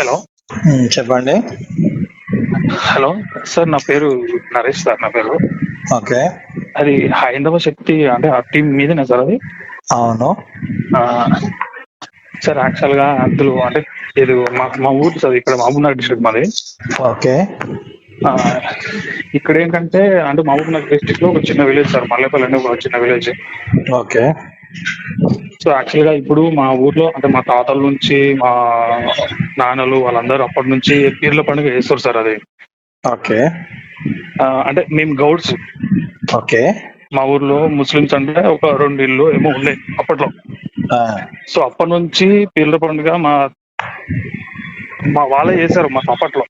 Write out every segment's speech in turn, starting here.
Hello. చెప్పండి. Hello sir నా పేరు నరేష్ సార్ నా పేరు. ఓకే. అది హైందవ శక్తి అంటే ఆ టీం మీదేనా సార్ అది? అవును. సార్ యాక్చువల్గా అందులో అంటే ఇది మా మా ఊరు సార్ ఇక్కడ మహబూబ్నగర్ డిస్ట్రిక్ట్ మాది. ఓకే. ఇక్కడ ఏంటంటే అంటే మహబూబ్నగర్ డిస్ట్రిక్ట్లో ఒక చిన్న విలేజ్ సార్ మల్లెపల్లి అనే ఒక చిన్న విలేజ్. ఓకే. సో యాక్చువల్గా ఇప్పుడు మా ఊర్లో అంటే మా తాతల నుంచి మా నాన్నలు వాళ్ళందరూ అప్పటి నుంచి పీర్ల పండుగ చేస్తారు సార్ అది. ఓకే. అంటే మేము గౌడ్స్. ఓకే. మా ఊర్లో ముస్లిమ్స్ అంటే ఒక రెండు ఇల్లు ఏమో ఉన్నాయి అప్పట్లో. సో అప్పటి నుంచి పీర్ల పండుగ మా మా వాళ్ళే చేశారు మా అప్పట్లో.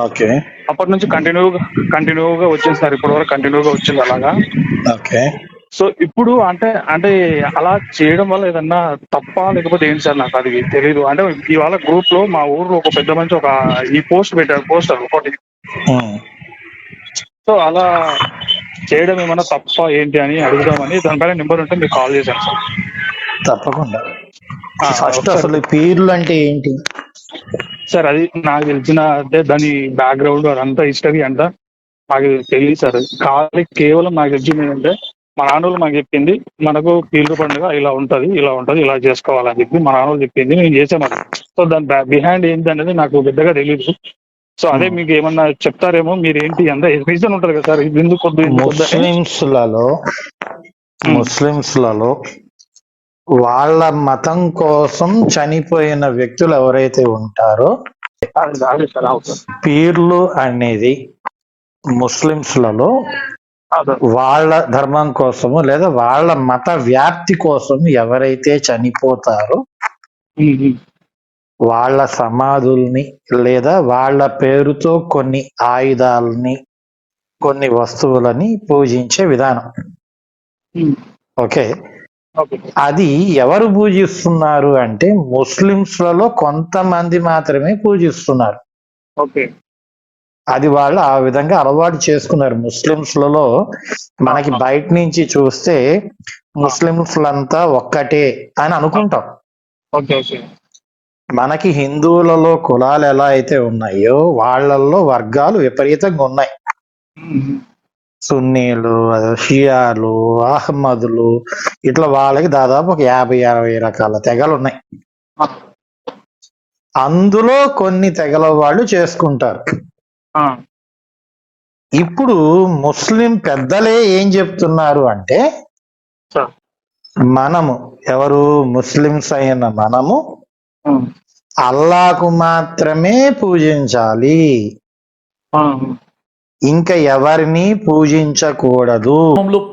ఓకే. అప్పటి నుంచి కంటిన్యూగా కంటిన్యూగా వచ్చింది సార్ ఇప్పటి వరకు కంటిన్యూగా వచ్చింది అలాగా. ఓకే. సో ఇప్పుడు అంటే అంటే అలా చేయడం వల్ల ఏదన్నా తప్ప? లేకపోతే ఏంటి సార్ నాకు అది తెలియదు అంటే ఇవాళ గ్రూప్లో మా ఊర్లో ఒక పెద్ద మంచి ఒక ఈ పోస్ట్ పెట్టారు పోస్టర్ ఒకటి. సో అలా చేయడం ఏమన్నా తప్ప ఏంటి అని అడుగుదామని దానిపైన నెంబర్ ఉంటే మీకు కాల్ చేశాను సార్. తప్పకుండా. ఫస్ట్ అసలు పీర్లు అంటే ఏంటి? సార్ అది నాకు తెలిసిన అంటే దాని బ్యాక్గ్రౌండ్ అదంతా హిస్టరీ అంతా నాకు తెలియదు సార్. ఖాళీ కేవలం నాకు తెలిసింది ఏంటంటే మా నాన్నలు మాకు చెప్పింది మనకు పీర్ల పండుగ ఇలా ఉంటది ఇలా ఉంటది ఇలా చేసుకోవాలని చెప్పి మా నాన్నలు చెప్పింది నేను చేసామని సో దాని బిహైండ్ ఏంటి అనేది నాకు పెద్దగా తెలియదు సో అదే మీకు ఏమన్నా చెప్తారేమో మీరు ఏంటి అంత రీజన్ ఉంటది కదా సార్ ఇది ఎందుకు వద్దు ఎందుకు వద్దు అని. ముస్లిమ్స్లలో ముస్లిమ్స్లలో వాళ్ళ మతం కోసం చనిపోయిన వ్యక్తులు ఎవరైతే ఉంటారో. పీర్లు అనేది సార్. వాళ్ళ ధర్మం కోసము లేదా వాళ్ళ మత వ్యాప్తి కోసం ఎవరైతే చనిపోతారో. వాళ్ళ సమాధుల్ని లేదా వాళ్ళ పేరుతో కొన్ని ఆయుధాలని కొన్ని వస్తువులని పూజించే విధానం. ఓకే? ఓకే. అది ఎవరు పూజిస్తున్నారు అంటే ముస్లిమ్స్లలో కొంతమంది మాత్రమే పూజిస్తున్నారు. ఓకే. అది వాళ్ళు ఆ విధంగా అలవాటు చేసుకున్నారు. ముస్లిమ్స్లలో మనకి బయట నుంచి చూస్తే ముస్లిమ్స్లంతా ఒక్కటే అని అనుకుంటాం. Okay okay. మనకి హిందువులలో కులాలు ఎలా అయితే ఉన్నాయో వాళ్ళల్లో వర్గాలు విపరీతంగా ఉన్నాయి. సున్నీలు షియాలు అహ్మదులు ఇట్లా వాళ్ళకి దాదాపు ఒక యాభై అరవై రకాల తెగలు ఉన్నాయి. అందులో కొన్ని తెగల వాళ్ళు చేసుకుంటారు. ఇప్పుడు ముస్లిం పెద్దలే ఏం చెప్తున్నారు అంటే సార్ మనము ఎవరు ముస్లిమ్స్ అయిన మనము అల్లాకు మాత్రమే పూజించాలి. ఇంకా ఎవరిని పూజించకూడదు?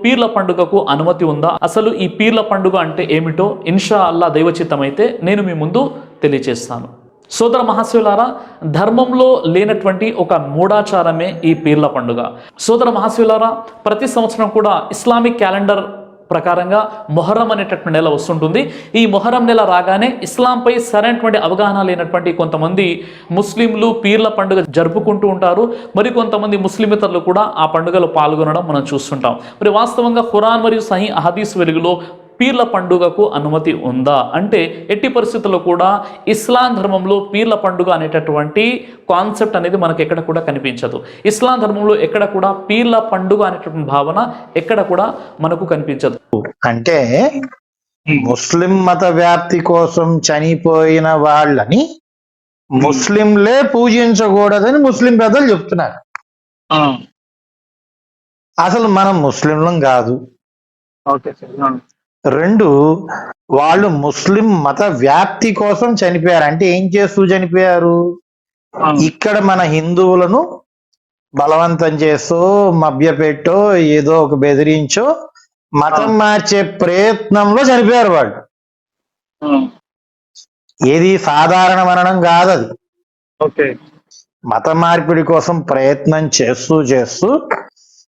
పీర్ల పండుగకు అనుమతి ఉందా? అసలు ఈ పీర్ల పండుగ అంటే ఏమిటో ఇన్షా అల్లా దైవచిత్తమైతే నేను మీ ముందు తెలియజేస్తాను సోదర మహాశివులారా ధర్మంలో లేనటువంటి ఒక మూఢాచారమే ఈ పీర్ల పండుగ. సోదర మహాశివులారా ప్రతి సంవత్సరం కూడా ఇస్లామిక్ క్యాలెండర్ ప్రకారంగా మొహరం అనేటటువంటి నెల వస్తుంటుంది. ఈ మొహరం నెల రాగానే ఇస్లాంపై సరైనటువంటి అవగాహన లేనటువంటి కొంతమంది ముస్లింలు పీర్ల పండుగ జరుపుకుంటూ ఉంటారు. మరి కొంతమంది ముస్లిమితరులు కూడా ఆ పండుగలో పాల్గొనడం మనం చూస్తుంటాం. మరి వాస్తవంగా ఖురాన్ మరియు సహీ అహదీస్ వెలుగులో పీర్ల పండుగకు అనుమతి ఉందా? అంటే ఎట్టి పరిస్థితుల్లో కూడా ఇస్లాం ధర్మంలో పీర్ల పండుగ అనేటటువంటి కాన్సెప్ట్ అనేది మనకు ఎక్కడ కూడా కనిపించదు. ఇస్లాం ధర్మంలో ఎక్కడ కూడా పీర్ల పండుగ అనేటటువంటి భావన ఎక్కడ కూడా మనకు కనిపించదు. అంటే. ముస్లిం మత వ్యాప్తి కోసం చనిపోయిన వాళ్ళని ముస్లింలే పూజించకూడదని ముస్లిం పెద్దలు చెప్తున్నారు. ఆ, అసలు మనం ముస్లింలం కాదు. ఓకే సార్ రెండు వాళ్ళు ముస్లిం మత వ్యాప్తి కోసం చనిపోయారు. అంటే ఏం చేస్తూ చనిపోయారు? ఇక్కడ మన హిందువులను బలవంతం చేస్తూ మభ్యపెట్టో ఏదో ఒక బెదిరించో మతం మార్చే ప్రయత్నంలో చనిపోయారు వాళ్ళు. ఏది సాధారణ మరణం కాదు అది. ఓకే. మత మార్పిడి కోసం ప్రయత్నం చేస్తూ చేస్తూ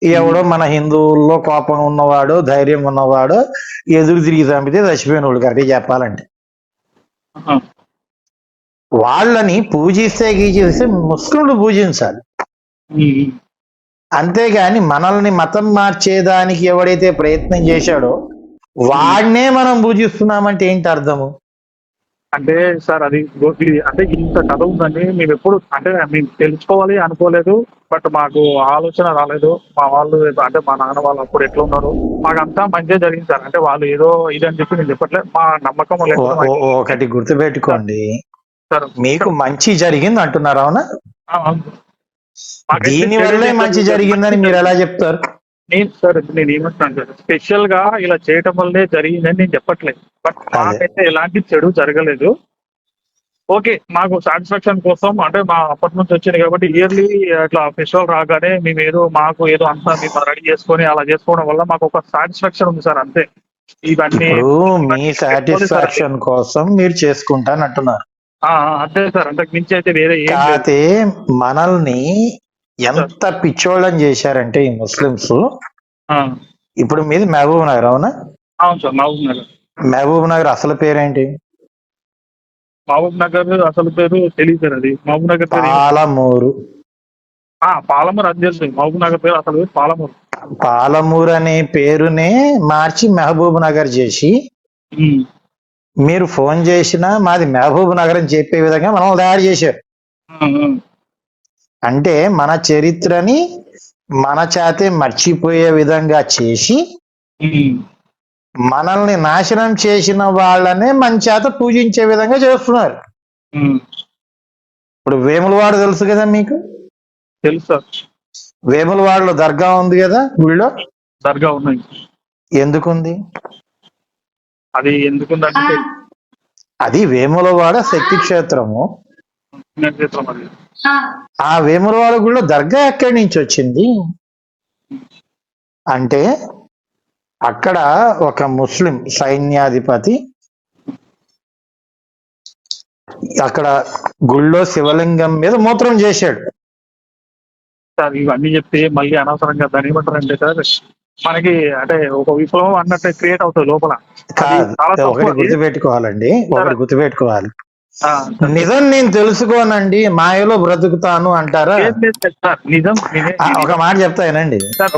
ఎవడో మన హిందువుల్లో కోపం ఉన్నవాడు ధైర్యం ఉన్నవాడు ఎదురు తిరిగి చంపితే చచ్చిపోయిన వాళ్ళు కరెక్ట్ చెప్పాలంటే. వాళ్ళని పూజిస్తే గీచేస్తే ముస్లింలు పూజించాలి. అంతేగాని మనల్ని మతం మార్చేదానికి ఎవడైతే ప్రయత్నం చేశాడో వాడినే మనం పూజిస్తున్నామంటే ఏంటి అర్థము? అంటే సార్ అది అంటే ఇంత కథ ఉందని మేము ఎప్పుడు అంటే మేము తెలుసుకోవాలి అనుకోలేదు. బట్ మాకు ఆలోచన రాలేదు. మా వాళ్ళు అంటే మా నాన్న వాళ్ళు అప్పుడు ఎట్లా ఉన్నారు? మాకంతా మంచిగా జరిగింది సార్. అంటే వాళ్ళు ఏదో ఇది అని చెప్పి నేను చెప్పట్లేదు మా నమ్మకం ఓ- ఒకటి గుర్తుపెట్టుకోండి. సార్ మీకు మంచి జరిగింది అంటున్నారు అవునా? దీని వల్లే మంచి జరిగిందని మీరు ఎలా చెప్తారు? నేను సార్ నేను ఏమంటున్నాను సార్? స్పెషల్గా ఇలా చేయటం వల్లే జరిగిందని నేను చెప్పట్లేదు. బట్ మాకైతే ఎలాంటి చెడు జరగలేదు. ఓకే మాకు సాటిస్ఫాక్షన్ కోసం అంటే మా అప్పటి నుంచి వచ్చింది కాబట్టి ఇయర్లీ అట్లా ఫెస్టివల్ రాగానే మేము ఏదో మాకు ఏదో అంతా మేము రెడీ చేసుకొని అలా చేసుకోవడం వల్ల మాకు ఒక సాటిస్ఫాక్షన్ ఉంది సార్ అంతే. ఇవన్నీ మీ సాటిస్ఫాక్షన్ కోసం మీరు చేసుకుంటాను అంటున్నారు అంతే సార్. అంతకు మించి అయితే వేరే మనల్ని ఎంత పిచ్చోళ్ళని చేశారంటే ఈ ముస్లిమ్స్? ఆ, ఇప్పుడు మీది మహబూబ్ నగర్ అవునా? అవును sir Mahabubnagar. Mahabubnagar అసలు పేరేంటి? మహబూబ్ నగర్ అసలు పేరు తెలియదు సార్ అది. మహబూబ్ నగర్ పాలమూరు. ఆ, పాలమూరు అది తెలుసు. మహబూబ్ నగర్ పేరు అసలు పేరు పాలమూరు. పాలమూరు అనే పేరునే మార్చి మహబూబ్ నగర్ చేసి మీరు ఫోన్ చేసినా మాది మహబూబ్ నగర్ అని చెప్పే విధంగా మనం తయారు చేశారు. అంటే మన చరిత్రని మన చేతే మర్చిపోయే విధంగా చేసి మనల్ని నాశనం చేసిన వాళ్ళనే మన చేత పూజించే విధంగా చేస్తున్నారు. ఇప్పుడు వేములవాడ తెలుసు కదా మీకు? తెలుసు. వేములవాడలో దర్గా ఉంది కదా గుళ్ళో? దర్గా ఉన్నాయి. ఎందుకుంది? అది ఎందుకుందంటే అది వేములవాడ శక్తి క్షేత్రము ఆ. వేములవాడ గుళ్ళో దర్గా ఎక్కడి నుంచి వచ్చింది? అంటే అక్కడ ఒక ముస్లిం సైన్యాధిపతి అక్కడ గుళ్ళో శివలింగం మీద మూత్రం చేశాడు. సార్ ఇవన్నీ చెప్తే మళ్ళీ అనవసరంగా దాని ఏమంటారంటే సార్ మనకి అంటే ఒక విప్లవం అన్నట్టు క్రియేట్ అవుతుంది లోపల. గుర్తుపెట్టుకోవాలండి ఒకటి గుర్తుపెట్టుకోవాలి. నిజం నేను తెలుసుకోనండి మాయలో బ్రతుకుతాను అంటారా? నిజం నేనే- ఒక మాట చెప్తానండి సార్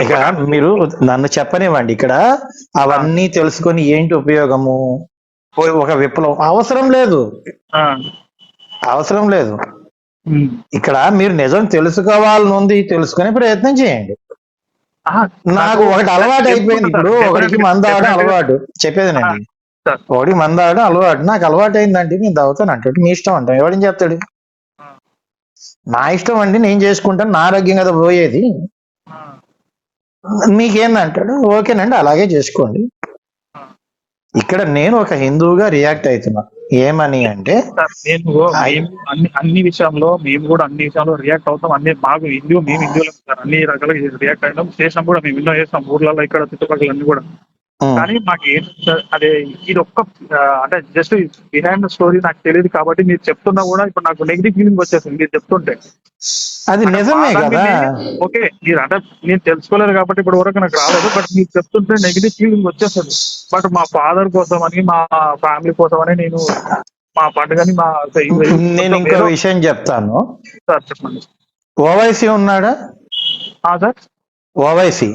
ఇక మీరు నన్ను చెప్పనివ్వండి ఇక్కడ అవన్నీ తెలుసుకొని ఏంటి ఉపయోగము? ఒక విప్లవం. అవసరం లేదు. అవసరం లేదు. ఇక్కడ మీరు నిజం తెలుసుకోవాలని ఉంది తెలుసుకునే ప్రయత్నం చేయండి. నాకు ఒకటి అలవాటు అయిపోయింది ఇప్పుడు ఒకరికి మంద ఆడడం అలవాటు. చెప్పేదేనండి సార్. ఒకటికి మంద ఆడడం అలవాటు నాకు అలవాటు అయిందంటే నేను తాగుతాను అంటే మీ ఇష్టం అంటాం ఎవడని చెప్తాడు. నా ఇష్టం అండి నేను చేసుకుంటాను నా ఆరోగ్యం కదా పోయేది. మీకేందంటాడు? ఓకేనండి అలాగే చేసుకోండి. ఇక్కడ నేను ఒక హిందువుగా రియాక్ట్ అవుతున్నా. ఏమని అంటే నేను అన్ని అన్ని విషయంలో మేము కూడా అన్ని విషయాల్లో రియాక్ట్ అవుతాం. అన్ని మాకు హిందూ మేము హిందువులం అన్ని రకాలుగా రియాక్ట్ అయినాం. చేసినాం కూడా మేము. ఎన్నో చేస్తాం ఊర్లలో ఇక్కడ చుట్టుపక్కల అన్ని కూడా. కానీ మాకు ఏం అదే ఇది ఒక్క అంటే జస్ట్ బిహైండ్ స్టోరీ నాకు తెలియదు కాబట్టి మీరు చెప్తున్నా కూడా ఇప్పుడు నాకు నెగిటివ్ ఫీలింగ్ వచ్చేసింది మీరు చెప్తుంటే. అది నిజమే కదా. ఓకే మీరు అంటే నేను తెలుసుకోలేదు కాబట్టి ఇప్పటి వరకు నాకు రాలేదు బట్ మీరు చెప్తుంటే నెగిటివ్ ఫీలింగ్ వచ్చేస్తుంది బట్ మా ఫాదర్ కోసం అని మా ఫ్యామిలీ కోసం అని నేను మా పండుగని మా నేను ఇంకో విషయం చెప్తాను. సార్ చెప్పండి. ఓవైసీ ఉన్నాడా? ఆ, సార్? ఓవైసీ.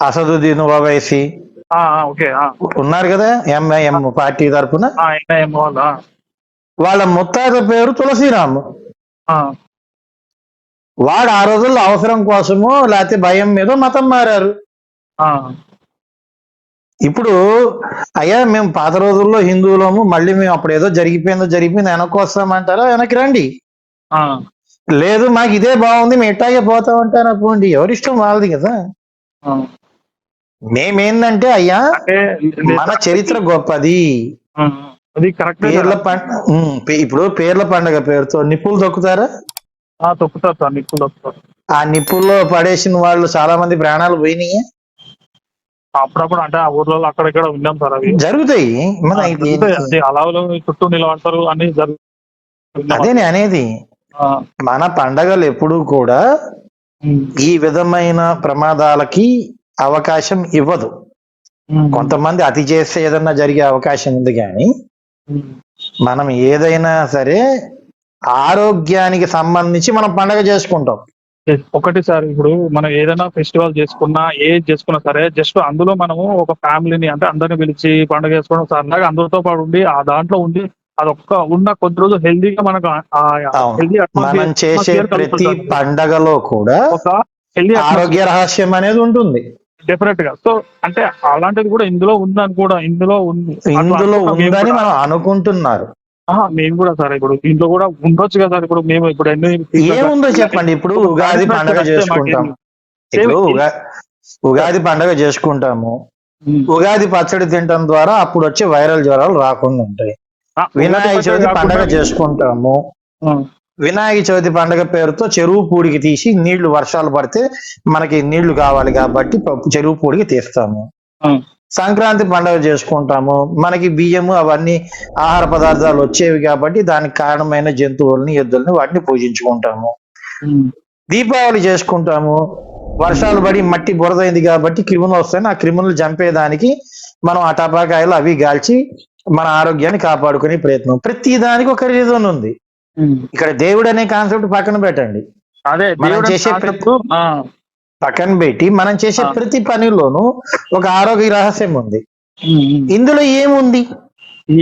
అసదుద్దీన్ ఓవైసీ ఓకే ఉన్నారు కదా ఎంఐఎం పార్టీ తరఫున వాళ్ళ ముత్తాత పేరు తులసిరాము. వాడు ఆ రోజుల్లో అవసరం కోసమో లేకపోతే భయం మీద మతం మారారు. ఇప్పుడు అయ్యా మేము పాత రోజుల్లో హిందువులము మళ్ళీ మేము అప్పుడు ఏదో జరిగిపోయిందో జరిగిపోయింది వెనక్కి వస్తామంటారా? వెనక్కి రండి. లేదు మాకు ఇదే బాగుంది మేము ఇట్టాగే పోతామంటారా పోండి ఎవరిష్టం వాళ్ళది కదా. మేమేందంటే అయ్యా మన చరిత్ర గొప్పది. అది కరెక్ట్ పేర్ల ఇప్పుడు పేర్ల పండగ పేరుతో నిప్పులు తొక్కుతారా? తొక్కుతారు సార్ నిప్పులు తొక్కుతారు. ఆ నిప్పుల్లో పడేసిన వాళ్ళు చాలా మంది ప్రాణాలు పోయినాయి? అప్పుడప్పుడు అంటే ఆ ఊర్లలో అక్కడ ఇక్కడ విన్నాం సార్ అవి. జరుగుతాయి. అలవలు చుట్టూ నిలబడతారు అన్ని జరుగుతాయి. అదే నేను అనేది మన పండగలు ఎప్పుడూ కూడా ఈ విధమైన ప్రమాదాలకి అవకాశం ఇవ్వదు. కొంతమంది అతి చేస్తే ఏదన్నా జరిగే అవకాశం ఉంది కానీ మనం ఏదైనా సరే ఆరోగ్యానికి సంబంధించి మనం పండగ చేసుకుంటాం. ఒకటి సార్ ఇప్పుడు మనం ఏదైనా ఫెస్టివల్ చేసుకున్నా ఏది చేసుకున్నా సరే జస్ట్ అందులో మనము ఒక ఫ్యామిలీని అంటే అందరిని పిలిచి పండుగ చేసుకోవడం సరదాగా అందరితో పాటు ఉండి ఆ దాంట్లో ఉండి అదొక్క ఉన్న కొద్ది రోజులు హెల్దీగా మనకు మనం చేసే ప్రతి పండగలో కూడా ఒక హెల్దీ ఆరోగ్య రహస్యం అనేది ఉంటుంది. డెఫినెట్గా. సో అంటే అలాంటిది కూడా ఇందులో ఉందని కూడా ఇందులో ఉంది ఇందులో ఉందని. మనం అనుకుంటున్నారు. మేము కూడా సార్ ఇప్పుడు ఇంట్లో కూడా ఉండొచ్చు కదా సార్. ఇప్పుడు మేము ఇప్పుడు ఎన్ని ఏముందో చెప్పండి. ఇప్పుడు ఉగాది పండగ చేసుకుంటాం ఇప్పుడు ఉగాది పండగ చేసుకుంటాము. ఉగాది పచ్చడి తినటం ద్వారా అప్పుడు వచ్చే వైరల్ జ్వరాలు రాకుండా ఉంటాయి. వినాయక చవితి పండగ చేసుకుంటాము. వినాయక చవితి పండగ పేరుతో చెరువు పూడికి తీసి నీళ్ళు వర్షాలు పడితే మనకి నీళ్ళు కావాలి కాబట్టి చెరువు పూడికి తీస్తాము. సంక్రాంతి పండగ చేసుకుంటాము. మనకి బియ్యము అవన్నీ ఆహార పదార్థాలు వచ్చేవి కాబట్టి దానికి కారణమైన జంతువుల్ని ఎద్దుల్ని వాటిని పూజించుకుంటాము. దీపావళి చేసుకుంటాము. వర్షాలు పడి మట్టి బురదైంది కాబట్టి క్రిములు వస్తాయి. ఆ క్రిములు చంపేదానికి మనం ఆ టపాకాయలు అవి గాల్చి మన ఆరోగ్యాన్ని కాపాడుకునే ప్రయత్నం. ప్రతి దానికి ఒక రీజన్ ఉంది. ఇక్కడ దేవుడు అనే కాన్సెప్ట్ పక్కన పెట్టండి. అదే మనం దేవుడు చేసే పక్కన పెట్టి మనం చేసే. ప్రతి పనిలోనూ ఒక ఆరోగ్య రహస్యం ఉంది. ఇందులో ఏముంది?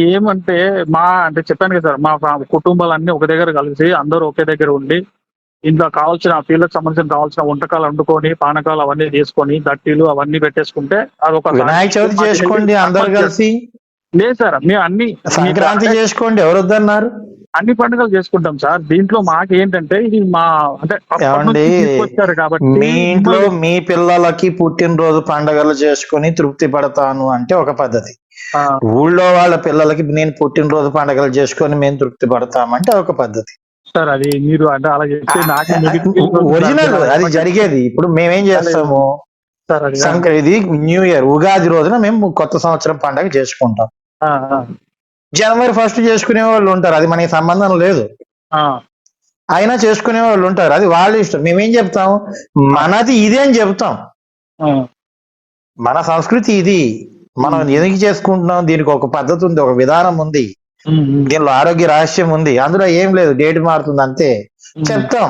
ఏమంటే మా అంటే చెప్పాను కదా సార్ మా ఫా- కుటుంబాలన్నీ ఒక దగ్గర కలిసి అందరూ ఒకే దగ్గర ఉండి ఇంట్లో కావాల్సిన ఫీల్డ్కి సంబంధించిన కావాల్సిన వంటకాలు వండుకొని పానకాలు అవన్నీ చేసుకొని దట్టీలు అవన్నీ పెట్టేసుకుంటే అదొక వినాయక చవితి చేసుకోండి అందరు కలిసి. లేదు సార్ మేము అన్ని సంక్రాంతి చేసుకోండి ఎవరు వద్దన్నారు? అన్ని పండుగలు చేసుకుంటాం సార్. దీంట్లో మాకు ఏంటంటే ఇది మా అంటే? తీసుకొచ్చారు కాబట్టి మీ ఇంట్లో మీ పిల్లలకి పుట్టినరోజు పండగలు చేసుకుని తృప్తి పడతాను అంటే ఒక పద్ధతి. ఊళ్ళో వాళ్ళ పిల్లలకి నేను పుట్టినరోజు పండగలు చేసుకొని మేము తృప్తి పడతామంటే ఒక పద్ధతి. సార్ అది మీరు అంటే అలా చెప్తే నాకు ఒరిజినల్ అది జరిగేది. ఇప్పుడు మేమేం చేస్తాము? ఇది న్యూ ఇయర్ ఉగాది రోజున మేము కొత్త సంవత్సరం పండగ చేసుకుంటాం. జనవరి ఫస్ట్ చేసుకునే వాళ్ళు ఉంటారు. అది మనకి సంబంధం లేదు. అయినా చేసుకునే వాళ్ళు ఉంటారు. అది వాళ్ళ ఇష్టం. మేమేం చెప్తాం? మనది ఇదే అని చెప్తాం. మన సంస్కృతి ఇది. మనం ఎందుకు చేసుకుంటున్నాం? దీనికి ఒక పద్ధతి ఉంది ఒక విధానం ఉంది. దీనిలో ఆరోగ్య రహస్యం ఉంది. అందులో ఏం లేదు. డేట్ మారుతుంది అంతే. చెప్తాం.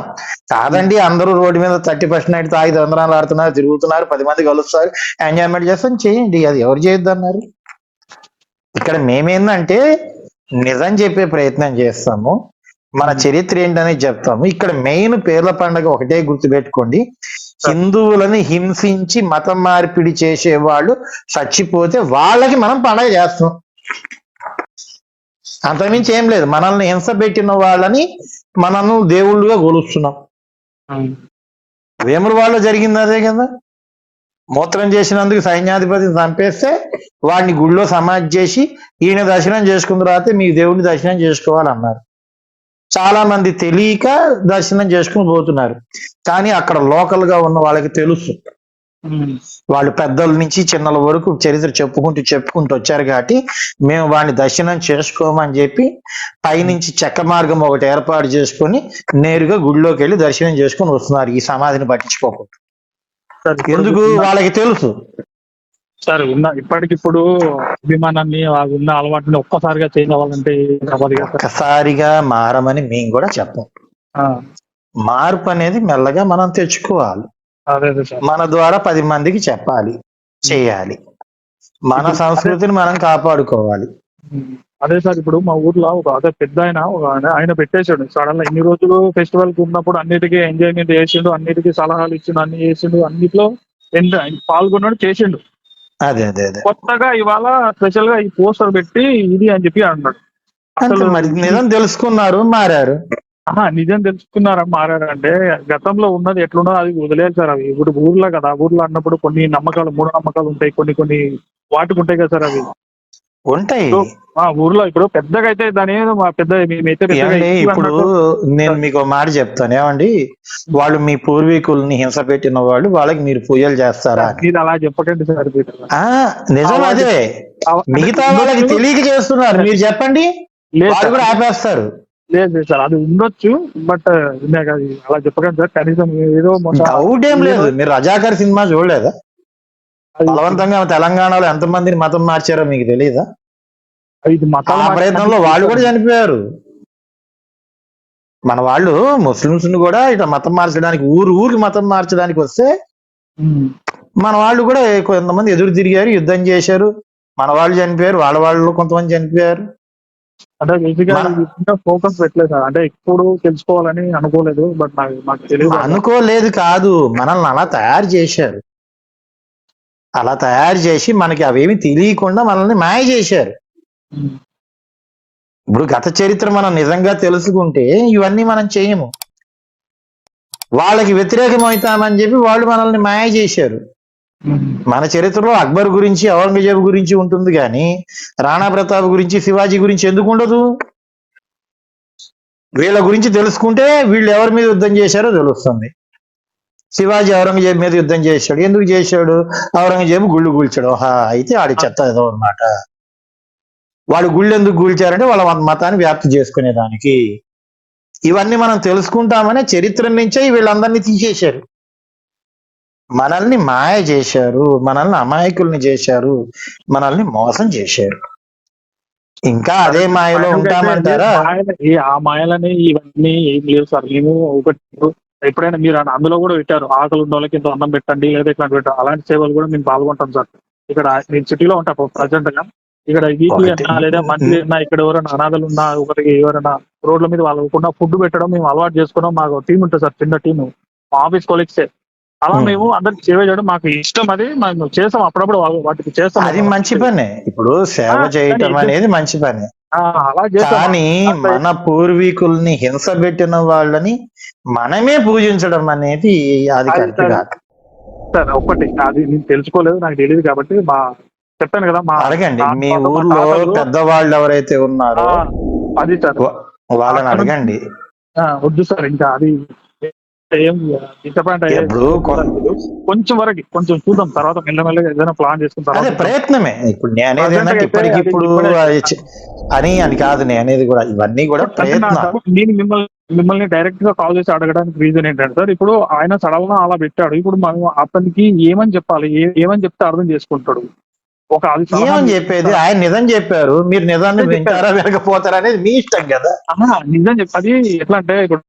కాదండి అందరూ రోడ్డు మీద థర్టీ ఫస్ట్ నైట్ తాగి తందనాలు ఆడుతున్నారు తిరుగుతున్నారు పది మంది కలుస్తారు ఎంజాయ్మెంట్ చేస్తాం చేయండి. అది ఎవరు చేయొద్దు అన్నారు ఇక్కడ మేమేందంటే నిజం చెప్పే ప్రయత్నం చేస్తాము. మన చరిత్ర ఏంటనేది చెప్తాము. ఇక్కడ మెయిన్ పేర్ల పండుగ ఒకటే గుర్తుపెట్టుకోండి. హిందువులని హింసించి మతం మార్పిడి చేసే వాళ్ళు చచ్చిపోతే వాళ్ళకి మనం పండగ చేస్తాం. అంతకుమించి ఏం లేదు. మనల్ని హింస పెట్టిన వాళ్ళని మనను దేవుళ్ళుగా కొలుస్తున్నాం. ఉమ్, వేముల వాళ్ళు జరిగింది అదే కదా? మూత్రం చేసినందుకు సైన్యాధిపతిని చంపేస్తే వాడిని గుళ్ళో సమాధి చేసి ఈయన దర్శనం చేసుకున్న తర్వాత మీ దేవుడిని దర్శనం చేసుకోవాలన్నారు. చాలా మంది తెలియక దర్శనం చేసుకుని పోతున్నారు. కానీ అక్కడ లోకల్గా ఉన్న వాళ్ళకి తెలుసు. వాళ్ళు పెద్దల నుంచి చిన్నల వరకు చరిత్ర చెప్పుకుంటూ చెప్పుకుంటూ వచ్చారు కాబట్టి మేము వాడిని దర్శనం చేసుకోమని చెప్పి పైనుంచి చెక్క మార్గం ఒకటి ఏర్పాటు చేసుకొని నేరుగా గుడిలోకి వెళ్ళి దర్శనం చేసుకొని వస్తున్నారు. ఈ సమాధిని పట్టించుకోకుండా. ఎందుకు? వాళ్ళకి తెలుసు. సార్ ఉన్న ఇప్పటికిప్పుడు అభిమానాన్ని ఉన్న అలవాటుని ఒక్కసారిగా చేంజ్ అవ్వాలంటే? ఒక్కసారిగా మారమని మేము కూడా చెప్పం. మార్పు అనేది మెల్లగా మనం తెచ్చుకోవాలి. మన ద్వారా పది మందికి చెప్పాలి చేయాలి. మన సంస్కృతిని మనం కాపాడుకోవాలి. అదే సార్ ఇప్పుడు మా ఊర్లో ఒక అదే పెద్ద ఆయన ఒక ఆయన- ఆయన పెట్టేశాడు. సడన్గా ఇన్ని రోజులు ఫెస్టివల్కి ఉన్నప్పుడు అన్నిటికీ ఎంజాయ్మెంట్ చేసిండు అన్నిటికీ సలహాలు ఇచ్చిండు అన్ని చేసిండు అన్నిట్లో ఎండ- పాల్గొన్నాడు చేసిండు. అదే అదే అదే. కొత్తగా ఇవాళ స్పెషల్గా ఈ పోస్టర్ పెట్టి ఇది అని చెప్పి అన్నాడు. అసలు మరి నిజం తెలుసుకున్నారు మారారు? ఆహా, నిజం తెలుసుకున్నారా మారారంటే గతంలో ఉన్నది ఎట్లున్నదో అది వదిలేదు సార్ అవి. ఇప్పుడు ఊర్లో కదా ఊర్లో అన్నప్పుడు కొన్ని నమ్మకాలు మూఢ నమ్మకాలు ఉంటాయి కొన్ని కొన్ని వాటికి ఉంటాయి కదా సార్ అవి. ఉంటాయి. ఆ ఊర్లో ఇప్పుడు పెద్దగా అయితే దాని మా పెద్ద మేమైతే ఇప్పుడు నేను మీకు మాట చెప్తాను. ఏమండి వాళ్ళు మీ పూర్వీకుల్ని హింస పెట్టిన వాళ్ళు వాళ్ళకి మీరు పూజలు చేస్తారా? మీరు అలా చెప్పకండి సార్ నిజం అదే. మిగతా వాళ్ళకి. తెలియక చేస్తున్నారు. మీరు చెప్పండి. వాళ్ళు. కూడా ఆపేస్తారు. లేదు సార్ అది ఉండొచ్చు బట్ అది అలా చెప్పకండి సార్. కనీసం ఏదో డౌట్ ఏం లేదు. మీరు రజాకర్ సినిమా చూడలేదా? బలవంతంగా తెలంగాణలో ఎంతమందిని మతం మార్చారో మీకు తెలియదా ఇది ఆ మతాలు ప్రయత్నంలో వాళ్ళు కూడా చనిపోయారు. మన వాళ్ళు ముస్లిమ్స్ని కూడా ఇట్లా మతం మార్చడానికి ఊరు ఊరికి మతం మార్చడానికి వస్తే మన వాళ్ళు కూడా కొంతమంది ఎదురు తిరిగారు యుద్ధం చేశారు. మన వాళ్ళు చనిపోయారు వాళ్ళ వాళ్ళు కొంతమంది చనిపోయారు. అంటే బేసిక్ మన- ఫోకస్ పెట్టలేదు సార్. అంటే ఎప్పుడు తెలుసుకోవాలని అనుకోలేదు బట్ నాకు నాకు తెలియదు అనుకోలేదు కాదు. మనల్ని అలా తయారు చేశారు. అలా తయారు చేసి మనకి అవేమి తెలియకుండా మనల్ని మాయ చేశారు. ఇప్పుడు గత చరిత్ర మనం నిజంగా తెలుసుకుంటే ఇవన్నీ మనం చేయము. వాళ్ళకి వ్యతిరేకమవుతామని చెప్పి వాళ్ళు మనల్ని మాయ చేశారు. మన చరిత్రలో అక్బర్ గురించి ఔరంగజేబు గురించి ఉంటుంది కానీ రాణా ప్రతాప్ గురించి శివాజీ గురించి ఎందుకు ఉండదు? వీళ్ళ గురించి తెలుసుకుంటే వీళ్ళు ఎవరి మీద యుద్ధం చేశారో తెలుస్తుంది. శివాజీ ఔరంగజేబు మీద యుద్ధం చేశాడు. ఎందుకు చేశాడు? ఔరంగజేబు గుళ్ళు కూల్చాడు. హా అయితే ఆడి చెత్త ఏదో అనమాట వాడు గుళ్ళు ఎందుకు కూల్చారంటే వాళ్ళ మతాన్ని వ్యాప్తి చేసుకునేదానికి. ఇవన్నీ మనం తెలుసుకుంటామనే చరిత్ర నుంచే వీళ్ళందరినీ తీసేశారు. మనల్ని మాయ చేశారు మనల్ని అమాయకుల్ని చేశారు మనల్ని మోసం చేశారు. ఇంకా అదే మాయలో ఉంటామంటారా? ఈ ఆ మాయలని ఇవన్నీ ఏం లేవు సార్. మేము ఒకటి ఎప్పుడైనా మీరు అందులో కూడా పెట్టారు. ఆకలి ఉన్న వాళ్ళకి ఇంత అన్నం పెట్టండి లేదా ఇట్లాంటి పెట్టారు అలాంటి సేవలు కూడా మేము పాల్గొంటాం సార్. ఇక్కడ నేను సిటీలో ఉంటా ప్రజెంట్గా ఇక్కడ వీక్లీ ఒకటి. అన్నా లేదా మంత్లీ అన్నా ఇక్కడ ఎవరైనా అనాథలు ఉన్నా ఒకరికి ఎవరైనా రోడ్ల మీద వాళ్ళకుండా ఫుడ్ పెట్టడం మేము అలవాటు చేసుకున్నాం. మాకు టీం ఉంటుంది సార్ చిన్న టీం మా ఆఫీస్ కొలీగ్సే అలా. మేము. అందరికి సేవ చేయడం మాకు ఇష్టం అది. మేము చేస్తాం అప్పుడప్పుడు వాటికి చేస్తాం. అది మంచి పనే. ఇప్పుడు సేవ చేయటం అనేది మంచి పనే. అలా కానీ మన పూర్వీకుల్ని హింస పెట్టిన వాళ్ళని మనమే పూజించడం అనేది అది అది కరెక్ట్ కాదు. సార్ ఒక్కటి అది నేను తెలుసుకోలేదు. నాకు తెలియదు కాబట్టి మా చెప్పాను కదా మా అడగండి. మా ఊర్లో పెద్దవాళ్ళు ఎవరైతే ఉన్నారో అది సార్. వాళ్ళని అడగండి. వద్దు సార్ ఇంకా అది ఏం డిసప్పాయింట్ కొంచెం వరకు కొంచెం చూద్దాం. తర్వాత మెల్లమెల్లగా ఏదైనా ప్లాన్ చేసుకున్న అదే తర్వాత ప్రయత్నమే. ఇప్పుడు నేను అనేది Present ఏంటంటే అయితే ఇప్పటికిప్పుడు అది ఇప్పుడే- అని అని కాదు నేను అనేది కూడా ఇవన్నీ కూడా ప్రయత్నం. నేను మిమ్మల్ని మిమ్మల్ని డైరెక్ట్గా కాల్ చేసి అడగడానికి రీజన్ ఏంటంటే సార్ ఇప్పుడు ఆయన సడన్గా అలా పెట్టాడు. ఇప్పుడు మనం అతనికి ఏమని చెప్పాలి? ఏమని చెప్తే అర్థం చేసుకుంటాడు? ఒక ఏమని చెప్పేది? ఆయన నిజం చెప్పారు. మీరు నిజాన్ని. వింటారా వినకపోతారా అనేది మీ ఇష్టం కదా. నిజం చెప్పి అది ఎట్లా అంటే ఇప్పుడు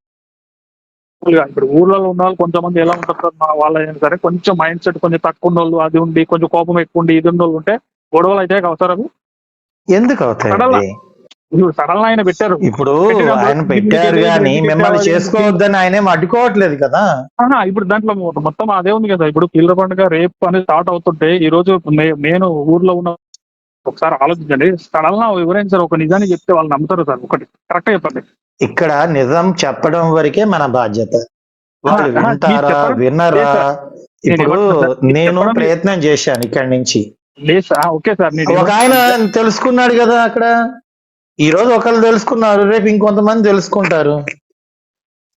ఇప్పుడు ఊర్లలో ఉన్న వాళ్ళు కొంతమంది ఎలా ఉంటారు సార్, మా వాళ్ళ అయినా సరే కొంచెం మైండ్ సెట్ కొంచెం తక్కువ ఉన్న వాళ్ళు అది ఉండి కొంచెం కోపం ఎక్కువ ఉండి ఇది ఉన్న వాళ్ళు ఉంటే గొడవలు అయితే అవసరం ఎందుకు అవుతాయి సడన్ ఆయన పెట్టారు. ఇప్పుడు ఆయన పెట్టారు కానీ మిమ్మల్ని చేసుకోవద్దని ఆయనేం అడ్డుకోవట్లేదు కదా? ఇప్పుడు దాంట్లో మొత్తం అదే ఉంది కదా. ఇప్పుడు పిల్లల పండుగ రేపు అనేది స్టార్ట్ అవుతుంటే ఈ రోజు నేను ఊర్లో ఉన్న ఒకసారి ఆలోచించండి. సడన్గా ఎవరైనా సరే ఒక నిజాన్ని చెప్తే వాళ్ళు నమ్ముతారు సార్. ఒకటి కరెక్ట్ చెప్పండి. ఇక్కడ నిజం చెప్పడం వరకే మన బాధ్యత. వాళ్ళు వింటారా సార్. ఇప్పుడు నేను. ప్రయత్నం చేశాను ఇక్కడి నుంచి. ఒక ఆయన తెలుసుకున్నాడు కదా అక్కడ? ఈ రోజు ఒకళ్ళు తెలుసుకున్నారు రేపు ఇంకొంతమంది తెలుసుకుంటారు.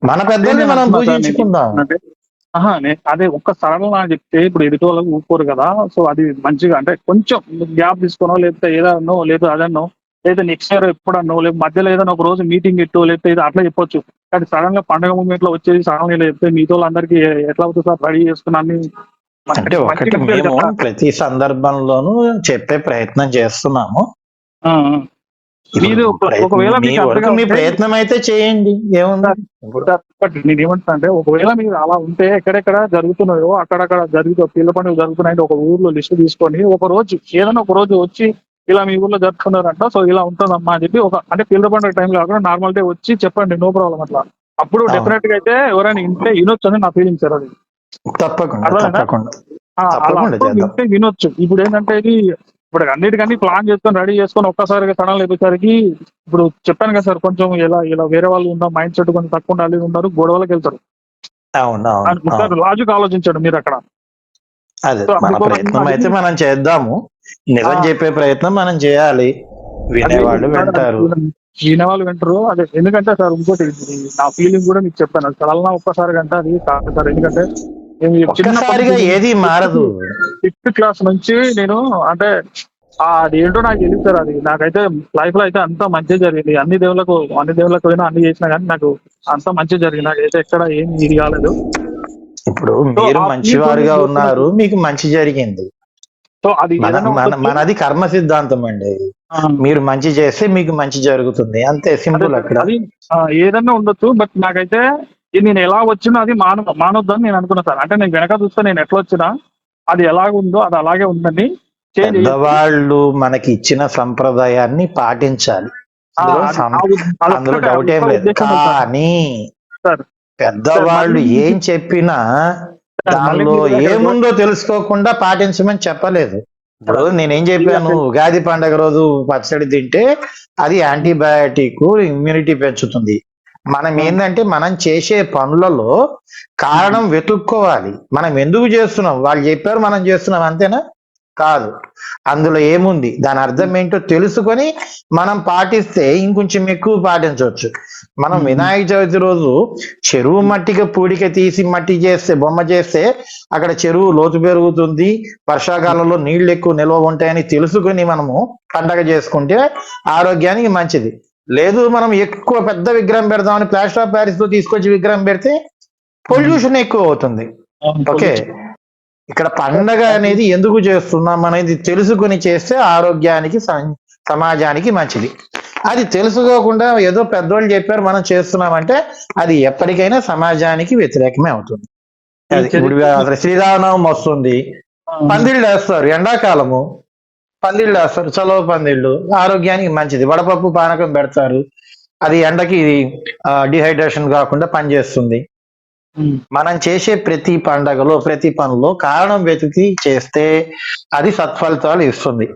మన పెద్దల్ని మనం పూజించుకుందాం. అదే. ఒక్క సరళ అని చెప్తే ఇప్పుడు ఎదుటి వాళ్ళకి ఊరుకోరు కదా సో అది మంచిగా అంటే కొంచెం గ్యాప్ తీసుకోనో లేకపోతే ఏదన్నో లేదా అదన్నో లేదా నెక్స్ట్ ఇయర్ ఎప్పుడన్నో లేదా మధ్యలో ఏదైనా ఒక రోజు మీటింగ్ ఇట్టో లేకపోతే ఇది అట్లా చెప్పొచ్చు. కానీ సడన్గా పండుగ మూమెంట్లో వచ్చేది సడన్గా ఇలా చెప్తే మీతో వాళ్ళందరికీ ఎట్లా అవుతుంది సార్ రెడీ చేసుకుని అన్ని అంటే ఒకటి మేము ప్రతి సందర్భంలోనూ చెప్పే ప్రయత్నం చేస్తున్నాము. మీరు ఒకవేళ మీ ప్రయత్నం అయితే చేయండి. ఏముంది? నేను ఏమంటున్నా అంటే ఒకవేళ మీరు అలా ఉంటే ఎక్కడెక్కడ జరుగుతున్నాయో అక్కడక్కడ జరుగుతూ పిల్ల పండుగ జరుగుతున్నాయంటే ఒక ఊర్లో లిస్ట్ తీసుకొని ఒక రోజు ఏదైనా ఒక రోజు వచ్చి ఇలా మీ ఊర్లో జరుపుతున్నారంట సో ఇలా ఉంటుందమ్మా అని చెప్పి ఒక అంటే పిల్ల పండుగ టైంలో కాకుండా నార్మల్ డే వచ్చి చెప్పండి నో ప్రాబ్లం అట్లా. అప్పుడు. డెఫినెట్గా అయితే ఎవరైనా ఇంటే వినొచ్చు అని నా ఫీలింగ్ సార్ అది. తప్పకుండా వినొచ్చు. ఇప్పుడు ఏంటంటే ఇది ఇప్పుడు అన్నిటికన్నీ ప్లాన్ చేసుకొని రెడీ చేసుకొని ఒక్కసారిగా సడన్ అయిపోయేసరికి ఇప్పుడు చెప్పాను కదా సార్ కొంచెం ఇలా ఇలా వేరే వాళ్ళు ఉన్న మైండ్ సెట్ కొంచెం తక్కువ ఉండాలి ఉన్నారు గొడవలకు వెళ్తారు. అవును లాజిక్ ఆలోచించండి మీరు అక్కడ. అదే మన ప్రయత్నం అయితే మనం చేద్దాము. నిజం. చెప్పే ప్రయత్నం మనం చేయాలి. వినేవాళ్ళు వింటారు. వినే వాళ్ళు వింటారు. అదే ఎందుకంటే సార్ ఇంకోటి నా ఫీలింగ్ కూడా మీకు చెప్పాను. సడన్ ఒక్కసారి కంటే అది కాదు సార్ ఎందుకంటే ఒక్కసారిగా ఏది మారదు. ఫిఫ్త్ క్లాస్ నుంచి నేను అంటే అది ఏంటో నాకు తెలియదు సార్ అది. నాకైతే లైఫ్లో అయితే అంత మంచి జరిగింది. అన్ని దేవుళ్ళకు అన్ని దేవుళ్ళకు పోయినా అన్ని చేసినా కానీ నాకు అంత మంచి జరిగింది. నాకైతే ఎక్కడ ఏం ఇది కాలేదు. ఇప్పుడు మీరు మంచివారుగా ఉన్నారు మీకు మంచి జరిగింది. సో అది మనది కర్మ సిద్ధాంతం అండి. మీరు మంచి చేస్తే మీకు మంచి జరుగుతుంది. అంతే సింపుల్ అక్కడ. ఏదన్నా ఉండొచ్చు బట్ నాకైతే ఇది నేను ఎలా వచ్చినా అది మాన మానొద్దని నేను అనుకున్నా సార్. అంటే నేను వెనక చూస్తే నేను ఎట్లా వచ్చినా అది ఎలాగుందో అది అలాగే ఉందని పెద్దవాళ్ళు మనకి ఇచ్చిన సంప్రదాయాన్ని పాటించాలి. అందులో డౌట్ ఏం లేదు. కానీ పెద్దవాళ్ళు ఏం చెప్పినా దానిలో ఏముందో తెలుసుకోకుండా పాటించమని చెప్పలేదు. ఇప్పుడు నేనేం చెప్పాను? ఉగాది పండగ రోజు పచ్చడి తింటే అది యాంటీబయాటిక్ ఇమ్యూనిటీ పెంచుతుంది. మనం ఏంటంటే మనం చేసే పనులలో కారణం వెతుక్కోవాలి. మనం ఎందుకు చేస్తున్నాం? వాళ్ళు చెప్పారు మనం చేస్తున్నాం అంతేనా? కాదు. అందులో ఏముంది? దాని అర్థం ఏంటో తెలుసుకొని మనం పాటిస్తే ఇంకొంచెం ఎక్కువ పాటించవచ్చు. మనం వినాయక చవితి రోజు చెరువు మట్టికి పూడిక తీసి మట్టి చేస్తే బొమ్మ చేస్తే అక్కడ చెరువు లోతు పెరుగుతుంది. వర్షాకాలంలో నీళ్ళు ఎక్కువ నిల్వ ఉంటాయని తెలుసుకొని మనము పండగ చేసుకుంటే ఆరోగ్యానికి మంచిది. లేదు మనం ఎక్కువ పెద్ద విగ్రహం పెడదామని ప్లాస్టర్ ఆఫ్ ప్యారిస్తో తీసుకొచ్చి విగ్రహం పెడితే పొల్యూషన్ ఎక్కువ అవుతుంది ఓకే ఇక్కడ పండగ అనేది ఎందుకు చేస్తున్నాం అనేది తెలుసుకుని చేస్తే ఆరోగ్యానికి సమ- సమాజానికి మంచిది. అది తెలుసుకోకుండా ఏదో పెద్దోళ్ళు చెప్పారు మనం చేస్తున్నామంటే అది ఎప్పటికైనా సమాజానికి వ్యతిరేకమే అవుతుంది. అది ఇప్పుడు శ్రీరామనవమి వస్తుంది. పందిళ్ళు వేస్తారు ఎండాకాలము. పందిళ్ళు వేస్తారు చలవ పందిళ్ళు ఆరోగ్యానికి మంచిది వడపప్పు పానకం పెడతారు అది ఎండకి డిహైడ్రేషన్ కాకుండా పనిచేస్తుంది మనం చేసే ప్రతి పండగలో ప్రతి పనిలో కారణం వెతికి చేస్తే అది సత్ఫలితాలు ఇస్తుంది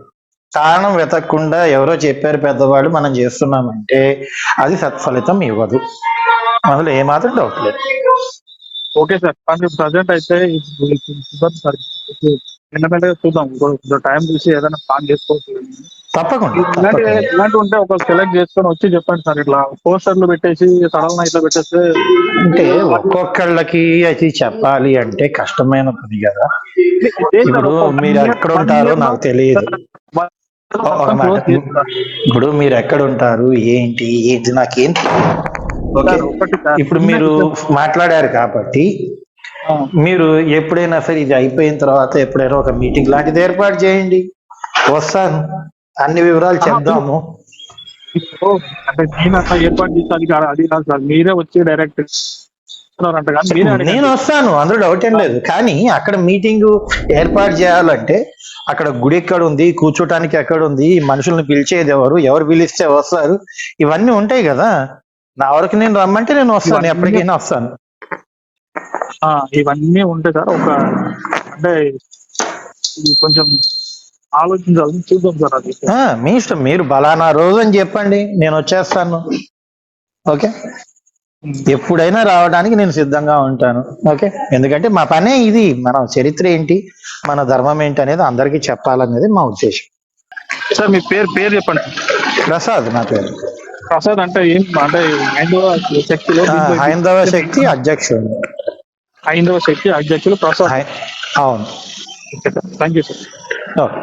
కారణం వెతకకుండా ఎవరో చెప్పారు పెద్దవాళ్ళు మనం చేస్తున్నామంటే అది సత్ఫలితం ఇవ్వదు అందులో ఏమాత్రం డౌట్ లేదు ఓకే సార్ కానీ ప్రజెంట్ అయితే మెల్లమెల్లగా చూద్దాం. కొంచెం టైం చూసి ఏదైనా ప్లాన్ చేసుకోవచ్చు. తప్పకుండా ఇలాంటి ఉంటే ఒక సెలెక్ట్ చేసుకొని వచ్చి చెప్పండి సార్. ఇట్లా పోస్టర్లు పెట్టేసి సడన్ ఇట్లా పెట్టేస్తే అంటే ఒక్కొక్కళ్ళకి అది చెప్పాలి అంటే కష్టమైన పని కదా. ఇప్పుడు మీరు ఎక్కడ ఉంటారో నాకు తెలియదు. ఇప్పుడు మీరు ఎక్కడ ఉంటారు? ఏంటి? ఏంటి? నాకేం. ఇప్పుడు మీరు మాట్లాడారు కాబట్టి మీరు ఎప్పుడైనా సరే ఇది అయిపోయిన తర్వాత ఎప్పుడైనా ఒక మీటింగ్ లాంటిది ఏర్పాటు చేయండి. వస్తాను. అన్ని వివరాలు చెప్దాము. ఏర్పాటు అది కాదు సార్. మీరే వచ్చి డైరెక్ట్. నేను వస్తాను. అందులో డౌట్ ఏం లేదు. కానీ అక్కడ మీటింగ్ ఏర్పాటు చేయాలంటే అక్కడ గుడి ఎక్కడ ఉంది కూర్చోటానికి ఎక్కడ ఉంది మనుషుల్ని పిలిచేది ఎవరు ఎవరు పిలిస్తే వస్తారు. ఇవన్నీ ఉంటాయి కదా. నా వరకు నేను రమ్మంటే నేను వస్తాను. ఎప్పటికైనా వస్తాను. ఇవన్నీ ఉంటాయి సార్ ఒక అంటే ఇది కొంచెం ఆలోచించాలి చూద్దాం సార్ అది. మీ ఇష్టం. మీరు బలానా రోజు అని చెప్పండి. నేను వచ్చేస్తాను. ఓకే? ఎప్పుడైనా రావడానికి నేను సిద్ధంగా ఉంటాను. ఓకే? ఎందుకంటే మా పనే ఇది. మన చరిత్ర ఏంటి? మన ధర్మం ఏంటి అనేది అందరికీ చెప్పాలనేది మా ఉద్దేశం. సార్ మీ పేరు పేరు చెప్పండి. ప్రసాద్ నా పేరు. ప్రసాద్ అంటే ఏం అంటే హైందవ శక్తిలో దీంట్లో హైందవ శక్తి అధ్యక్షుడు. హైందవ శక్తి అధ్యక్షులు ప్రసాద్. అవును. Thank you sir